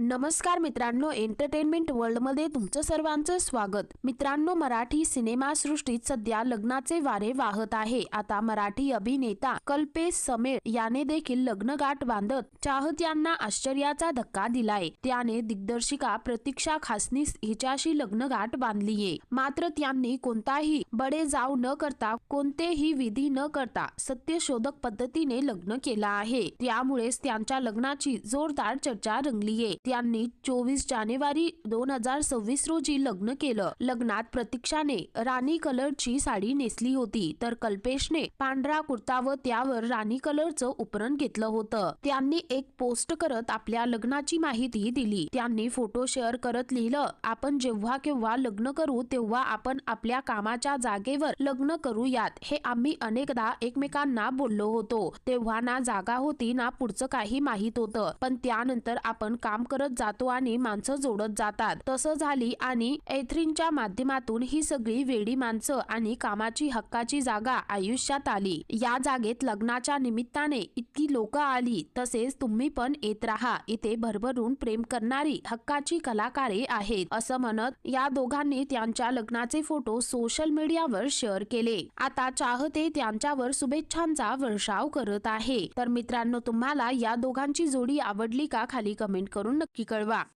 नमस्कार मित्रांनो एंटरटेनमेंट वर्ल्डमध्ये तुमचं सर्वांचं स्वागत. मित्रांनो मराठी सिनेमा सृष्टीत सध्या लग्नाचे वारे वाहत आहे. आता मराठी अभिनेता कल्पेश समेळ याने देखील लग्नगाठ बांधत चाहत्यांना आश्चर्याचा धक्का दिलाय. त्याने दिग्दर्शिका प्रतीक्षा खासनीस हिच्याशी लग्नगाठ बांधलीये. मात्र त्यांनी कोणताही बडे जाव न करता कोणतेही विधी न करता सत्यशोधक पद्धतीने लग्न केलं आहे. त्यामुळेच त्यांच्या लग्नाची जोरदार चर्चा रंगलीये. त्यांनी चोवीस जानेवारी दोन हजार सव्वीस रोजी लग्न केलं. लग्नात प्रतीक्षाने राणी कलरची साडी नेसली होती तर कल्पेशने पांढरा कुर्ता व त्यावर राणी कलरचं उपरण घेतलं होतं. त्यांनी एक पोस्ट करत आपल्या लग्नाची माहिती दिली. त्यांनी फोटो शेअर करत लिहिलं आपण जेव्हा केव्हा लग्न करू तेव्हा आपण आपल्या कामाच्या जागेवर लग्न करूयात. हे आम्ही अनेकदा एकमेकांना बोललो होतो. तेव्हा ना जागा होती ना पुढचं काही माहीत होतं. पण त्यानंतर आपण काम कर करत जातो आणि माणसं जोडत जातात. तसं झाली आणि एथरीनच्या माध्यमातून ही सगळी वेडी माणसं आणि कामाची हक्काची जागा आयुष्यात आली. या जागेत लग्नाच्या निमित्ताने इतकी लोक आली तसेच तुम्ही पण येत राहा. इथे भरभरून प्रेम करणारी हक्काची कलाकारे आहेत असं म्हणत या दोघांनी त्यांच्या लग्नाचे फोटो सोशल मीडियावर शेअर केले. आता चाहते त्यांच्यावर शुभेच्छांचा वर्षाव करत आहे. तर मित्रांनो तुम्हाला या दोघांची जोडी आवडली का? खाली कमेंट करून नक्की कळवा